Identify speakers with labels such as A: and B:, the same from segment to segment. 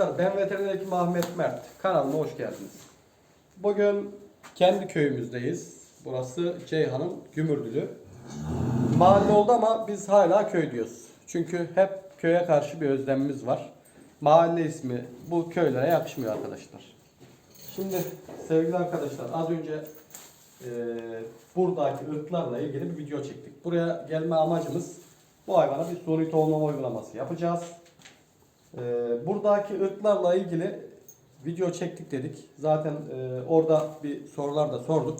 A: arkadaşlar ben veteriner hekim Ahmet Mert. Kanalıma hoş geldiniz. Bugün kendi köyümüzdeyiz. Burası Ceyhan'ın Gümürdülü. Mahalle oldu ama biz hala köy diyoruz. Çünkü hep köye karşı bir özlemimiz var. Mahalle ismi bu köylere yakışmıyor arkadaşlar. Şimdi sevgili arkadaşlar az önce e, buradaki ırklarla ilgili bir video çektik. Buraya gelme amacımız bu hayvana bir suni tohumlama uygulaması yapacağız. Ee, buradaki ırklarla ilgili video çektik dedik. Zaten e, orada bir sorular da sorduk.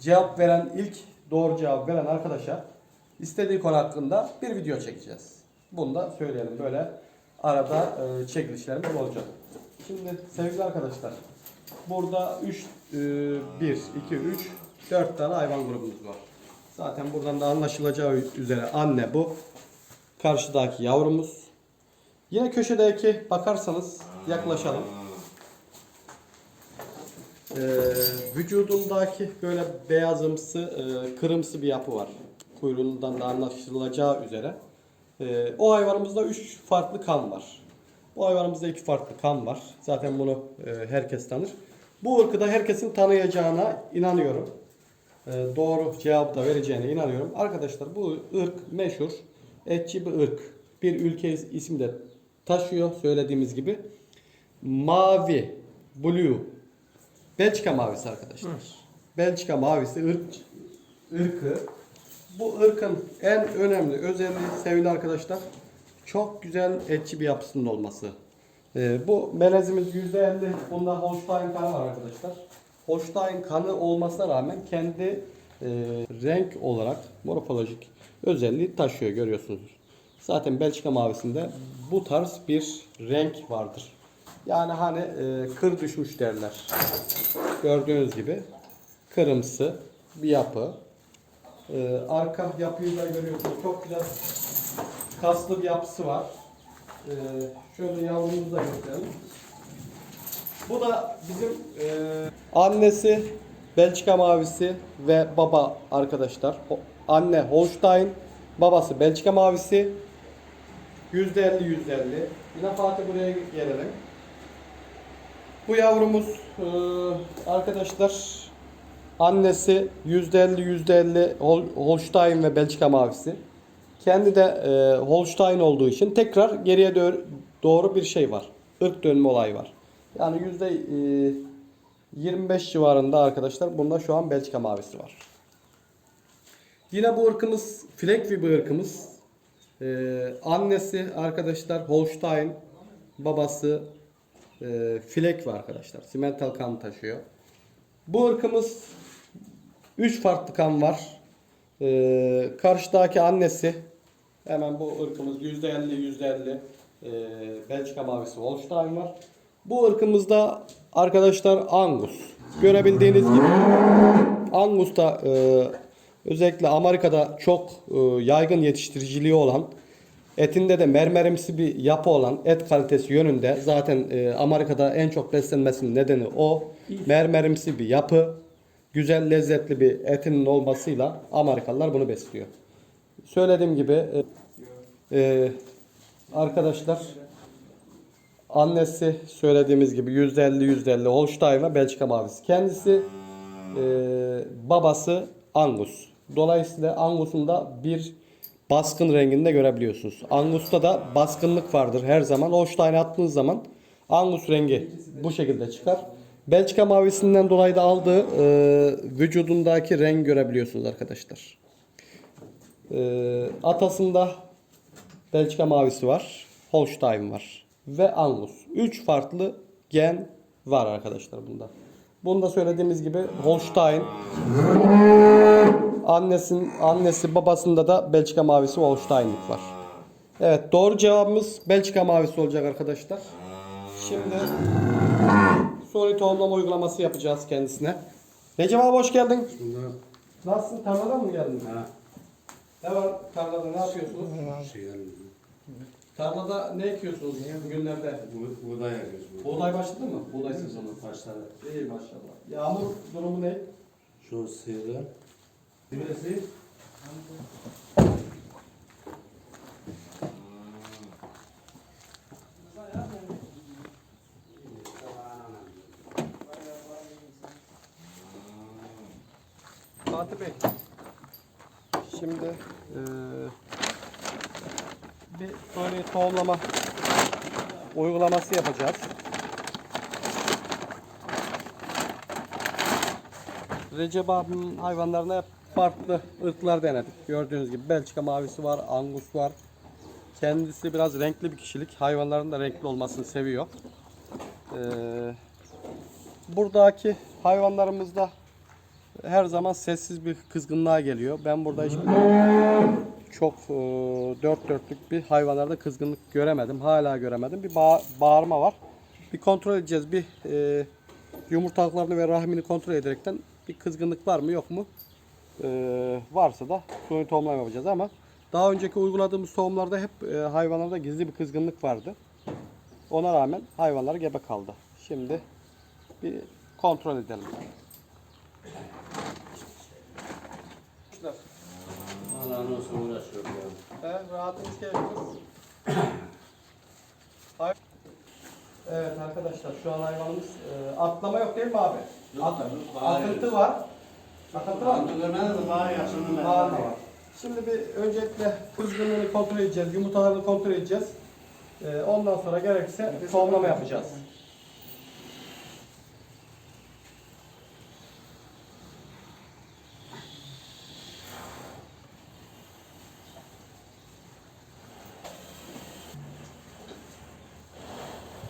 A: Cevap veren ilk doğru cevap veren arkadaşa istediği konu hakkında bir video çekeceğiz. Bunu da söyleyelim. Böyle arada e, çekilişlerimiz olacak. Şimdi sevgili arkadaşlar burada 3 1 2 3 4 tane hayvan grubumuz var. Zaten buradan da anlaşılacağı üzere anne bu. Karşıdaki yavrumuz. Yine köşedeki bakarsanız yaklaşalım. Ee, vücudundaki böyle beyazımsı, e, kırımsı bir yapı var. Kuyruğundan da anlaşılacağı üzere. Ee, o hayvanımızda 3 farklı kan var. Bu hayvanımızda 2 farklı kan var. Zaten bunu e, herkes tanır. Bu ırkı da herkesin tanıyacağına inanıyorum. Ee, doğru cevap da vereceğine inanıyorum. Arkadaşlar bu ırk meşhur, etçi bir ırk. Bir ülke is- ismi de taşıyor söylediğimiz gibi. Mavi, blue, Belçika mavisi arkadaşlar. Belçika mavisi ırk, ırkı. Bu ırkın en önemli özelliği sevgili arkadaşlar çok güzel etçi bir yapısının olması. Ee, bu melezimiz %50 bunda Holstein kanı var arkadaşlar. Holstein kanı olmasına rağmen kendi e, renk olarak morfolojik özelliği taşıyor görüyorsunuz. Zaten Belçika mavisinde bu tarz bir renk vardır. Yani hani e, kır düşmüş derler. Gördüğünüz gibi kırımsı bir yapı. E, arka yapıyı da görüyorsunuz. Çok güzel kaslı bir yapısı var. E, şöyle yavrumuzu da gösterelim. Bu da bizim e, annesi Belçika mavisi ve baba arkadaşlar. Anne Holstein, babası Belçika mavisi. %50 %50. Yine Fatih buraya gelelim. Bu yavrumuz e, arkadaşlar annesi %50 %50 Hol- Holstein ve Belçika mavisi. Kendi de e, Holstein olduğu için tekrar geriye dö- doğru bir şey var. Irk dönme olayı var. Yani yüzde e, 25 civarında arkadaşlar bunda şu an Belçika mavisi var. Yine bu ırkımız Flekvi bir ırkımız. Ee, annesi arkadaşlar Holstein, babası e, Flekvi arkadaşlar. Simental kan taşıyor. Bu ırkımız 3 farklı kan var. Ee, karşıdaki annesi hemen bu ırkımız %50 %50 e, Belçika mavisi Holstein var. Bu ırkımızda arkadaşlar Angus. Görebildiğiniz gibi Angus da e, özellikle Amerika'da çok e, yaygın yetiştiriciliği olan etinde de mermerimsi bir yapı olan et kalitesi yönünde zaten e, Amerika'da en çok beslenmesinin nedeni o mermerimsi bir yapı güzel lezzetli bir etinin olmasıyla Amerikalılar bunu besliyor. Söylediğim gibi e, arkadaşlar annesi söylediğimiz gibi %50 %50 Holstein ve Belçika mavisi. Kendisi babası Angus. Dolayısıyla Angus'un da bir baskın renginde görebiliyorsunuz. Angus'ta da baskınlık vardır her zaman. Holstein'e attığınız zaman Angus rengi bu şekilde çıkar. Belçika mavisinden dolayı da aldığı e, vücudundaki renk görebiliyorsunuz arkadaşlar. E, atasında Belçika mavisi var. Holstein var. Ve Angus. 3 farklı gen var arkadaşlar bunda. Bunda söylediğimiz gibi Holstein. Annesin, annesi babasında da Belçika mavisi Holstein'lik var. Evet doğru cevabımız Belçika mavisi olacak arkadaşlar. Şimdi soru tohumlama uygulaması yapacağız kendisine. Recep abi hoş geldin. Nasılsın? Tarladan mı geldin?
B: ha,
A: Ne var tarlada ne yapıyorsunuz?
B: şey yani,
A: Tarlada ne ekiyorsunuz bugünlerde?
B: bu, buğday yapıyoruz. bu.
A: Buğday başladı mı? Buğday sezonu.
B: Başladı.
A: İyi maşallah. Yağmur durumu ne?
B: Şu sıyırdı.
A: Neresi? Fatih Bey, şimdi e, bir böyle tohumlama uygulaması yapacağız. Recep abim hayvanlarına yap farklı ırklar denedik. Gördüğünüz gibi Belçika mavisi var, Angus var. Kendisi biraz renkli bir kişilik. Hayvanların da renkli olmasını seviyor. Ee, buradaki hayvanlarımızda her zaman sessiz bir kızgınlığa geliyor. Ben burada hiçbir çok e, dört dörtlük bir hayvanlarda kızgınlık göremedim. Hala göremedim. Bir bağ- bağırma var. Bir kontrol edeceğiz. Bir e, yumurtalıklarını ve rahmini kontrol ederekten bir kızgınlık var mı yok mu? E, varsa da suni tohumlama yapacağız ama daha önceki uyguladığımız tohumlarda hep e, hayvanlarda gizli bir kızgınlık vardı. Ona rağmen hayvanlar gebe kaldı. Şimdi bir kontrol edelim.
B: Nasıl ya.
A: Evet, rahatınız keyfiniz. Hay- Evet arkadaşlar şu an hayvanımız e, atlama yok değil mi abi?
B: Yok
A: At-
B: bağırıyor.
A: akıntı var.
B: Antrenör de daha ben.
A: Bağırma var. Şimdi bir öncelikle kızgınlığını kontrol edeceğiz, yumurtalarını kontrol edeceğiz. E, ondan sonra gerekirse tohumlama yapacağız.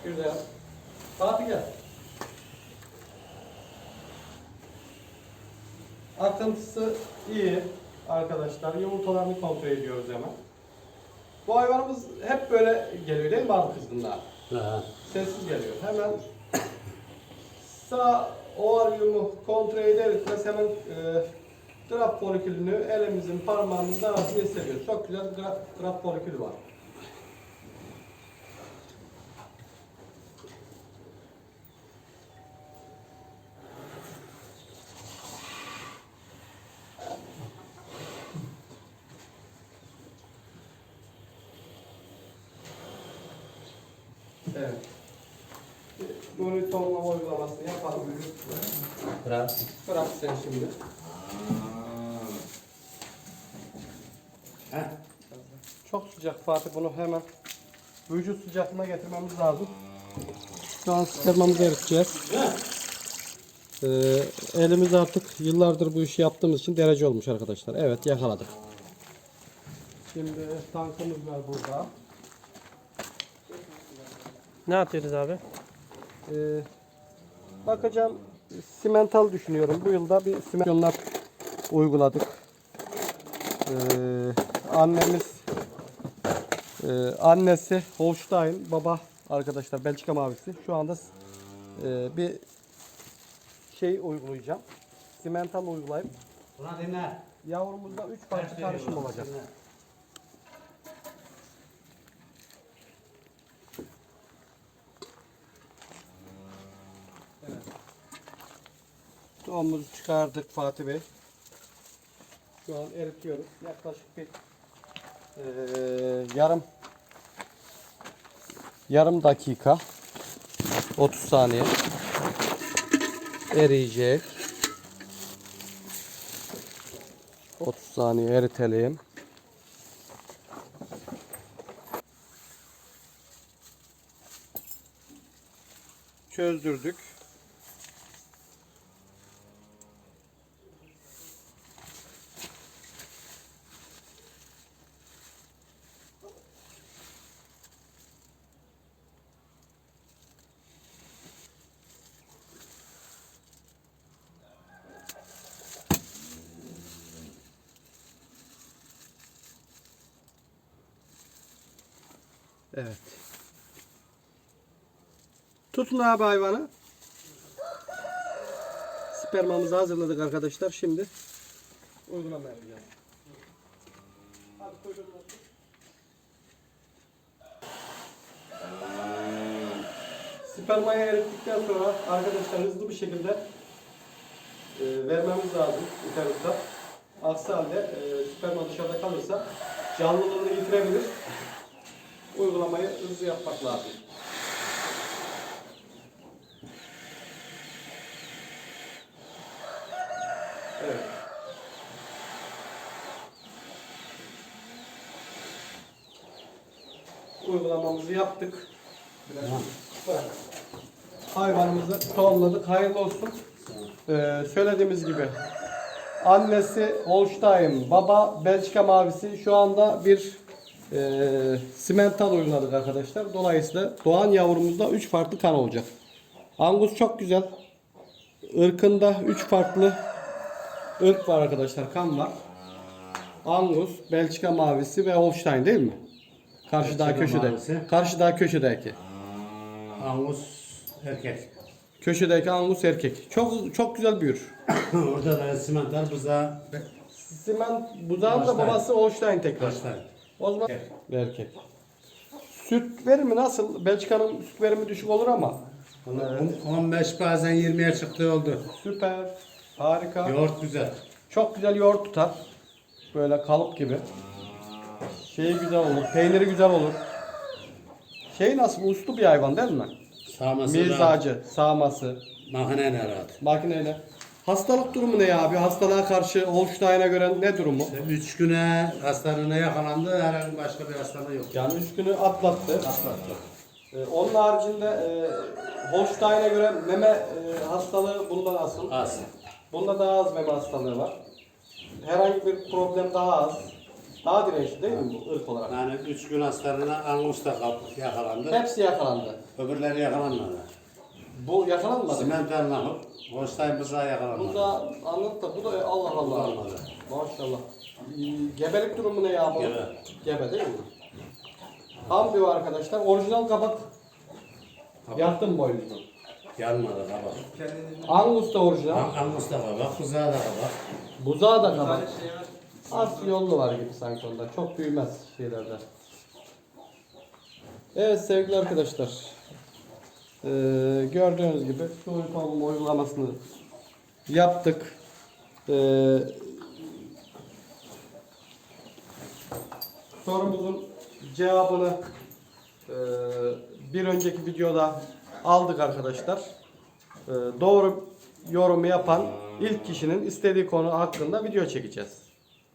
A: Güzel. Fatih gel. Akıntısı iyi arkadaşlar. Yumurtalarını kontrol ediyoruz hemen. Bu hayvanımız hep böyle geliyor değil mi abi kızgınlar? Sessiz geliyor. Hemen sağ ovaryumu kontrol ederek hemen e, graf folikülünü elimizin parmağımızın arasında hissediyoruz. Çok güzel graf, graf folikülü var. Evet. Bunu tohumlama uygulamasını yapalım.
B: Bırak.
A: Bırak sen şimdi.
B: Heh.
A: Çok sıcak Fatih bunu hemen vücut sıcaklığına getirmemiz lazım. Şu an spermamızı eriteceğiz. Ee, elimiz artık yıllardır bu işi yaptığımız için derece olmuş arkadaşlar. Evet yakaladık. Şimdi tankımız var burada.
C: Ne atıyoruz abi?
A: Ee, bakacağım simental düşünüyorum. Bu yılda bir simentallar uyguladık. Ee, annemiz e, annesi Holstein, baba arkadaşlar Belçika mavisi. Şu anda e, bir şey uygulayacağım. Simental uygulayıp
B: Buna dinle.
A: yavrumuzda 3 parça karışım olacak. Tohumumuzu çıkardık Fatih Bey. Şu an eritiyoruz. Yaklaşık bir eee, yarım yarım dakika 30 saniye eriyecek. 30 saniye eritelim. Çözdürdük. Evet. Tutun abi hayvanı. Spermamızı hazırladık arkadaşlar. Şimdi uygulama yapacağız. Hadi kuyruğunu tut. Spermayı erittikten sonra arkadaşlar hızlı bir şekilde e, vermemiz lazım yukarıda. Aksi halde e, sperma dışarıda kalırsa canlılığını yitirebilir. Uygulamayı hızlı yapmak lazım. Uygulamamızı yaptık. Bırak. Hayvanımızı tohumladık. Hayırlı olsun. Ee, söylediğimiz gibi annesi Holstein, baba Belçika mavisi. Şu anda bir e, simental uyguladık arkadaşlar. Dolayısıyla doğan yavrumuzda 3 farklı kan olacak. Angus çok güzel. Irkında 3 farklı ırk var arkadaşlar. Kan var. Angus, Belçika mavisi ve Holstein değil mi? Karşıda
B: Belçika
A: köşede.
B: mavisi.
A: Karşıda köşedeki.
B: Angus erkek.
A: Köşedeki Angus erkek. Çok çok güzel büyür.
B: Orada da simental buzağı
A: Simen buzağın da
B: Holstein.
A: babası Holstein tekrar.
B: başlar.
A: O zaman
B: Erkek.
A: erkek. Süt verimi nasıl? Belçika'nın süt verimi düşük olur ama
B: on- 15 bazen 20'ye çıktığı oldu.
A: süper. Harika.
B: Yoğurt güzel.
A: Çok güzel yoğurt tutar. Böyle kalıp gibi. Şeyi güzel olur. Peyniri güzel olur. Şey nasıl? Uslu bir hayvan değil mi?
B: Sağması rahat.
A: Mizacı, sağması,
B: Makineyle rahat.
A: makineyle. Hastalık durumu ne ya abi? Hastalığa karşı Holstein'a göre ne durumu?
B: 3 güne hastalığına yakalandı. Herhangi başka bir hastalığı yok.
A: Yani 3 günü atlattı.
B: Atlattı.
A: Ee, onun haricinde e, Holstein'e göre meme e, hastalığı bunda nasıl?
B: Az.
A: Bunda daha az meme hastalığı var. Herhangi bir problem daha az. Daha dirençli değil mi bu ırk olarak?
B: Yani 3 gün hastalığına Angus da kap- yakalandı.
A: Hepsi yakalandı.
B: Öbürleri yakalanmadı.
A: Bu yakalanmadı. mı?
B: Simental nahut. Holstein buzağı yakalanmadı.
A: Bu da anlat da bu da Allah Allah.
B: Almadı.
A: Maşallah. Ee, Gebelik durumu ne ya bu?
B: Gebe.
A: Gebe değil mi? Tam diyor arkadaşlar. Orijinal kabak. Yaktım boynuzunu.
B: Yanmadı kabak.
A: Angus da orijinal.
B: An- Angus da kabak, buzağı da kabak.
A: Buzağı da kabak. Az yollu var gibi sanki onda. Çok büyümez şeylerde. Evet sevgili arkadaşlar. Ee, gördüğünüz gibi şu tohum uygulamasını yaptık. Ee, sorumuzun cevabını e, bir önceki videoda aldık arkadaşlar. Ee, doğru yorumu yapan ilk kişinin istediği konu hakkında video çekeceğiz.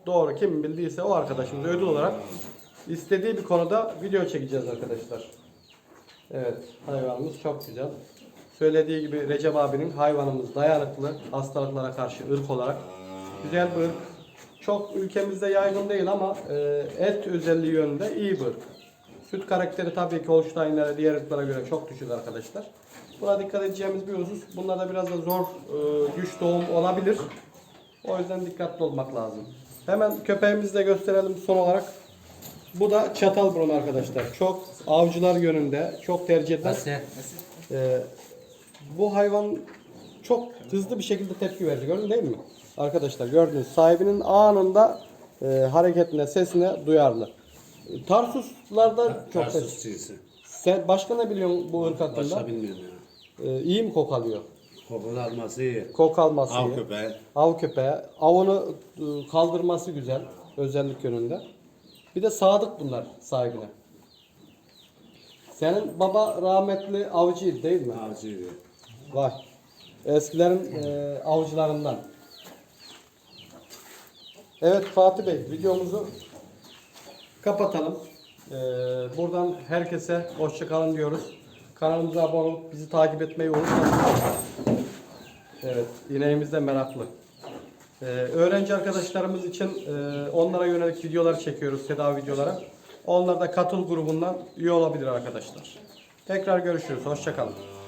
A: Doğru kim bildiyse o arkadaşımız ödül olarak istediği bir konuda video çekeceğiz arkadaşlar. Evet hayvanımız çok güzel. Söylediği gibi Recep abinin hayvanımız dayanıklı hastalıklara karşı ırk olarak güzel bir ırk. Çok ülkemizde yaygın değil ama e, et özelliği yönünde iyi bir ırk. Süt karakteri tabii ki Holstein'lere diğer ırklara göre çok düşük arkadaşlar. Buna dikkat edeceğimiz bir husus. Bunlarda biraz da zor e, güç doğum olabilir. O yüzden dikkatli olmak lazım. Hemen köpeğimizi de gösterelim son olarak. Bu da çatal burun arkadaşlar. Çok avcılar yönünde çok tercih edilen. Ee, bu hayvan çok hızlı bir şekilde tepki verdi. Gördün değil mi? Arkadaşlar gördünüz. Sahibinin anında e, hareketine, sesine duyarlı. Tarsuslarda çok ses.
B: Tarsus cinsi.
A: Sen başka ne biliyorsun bu ırk hakkında?
B: Başka bilmiyorum ya.
A: E, iyi mi kokalıyor?
B: Kokusu alması iyi.
A: Kok alması
B: Av
A: iyi.
B: köpeği.
A: Av köpeği. Avını e, kaldırması güzel. Özellik yönünde. Bir de sadık bunlar sahibine. Senin baba rahmetli avcıydı değil mi?
B: Avcıydı.
A: Vay. Eskilerin e, avcılarından. Evet Fatih Bey videomuzu kapatalım. E, buradan herkese hoşçakalın diyoruz. Kanalımıza abone olup bizi takip etmeyi unutmayın. Evet ineğimiz de meraklı. E, öğrenci arkadaşlarımız için e, onlara yönelik videolar çekiyoruz tedavi videoları. Onlar da katıl grubundan üye olabilir arkadaşlar. Tekrar görüşürüz. Hoşçakalın.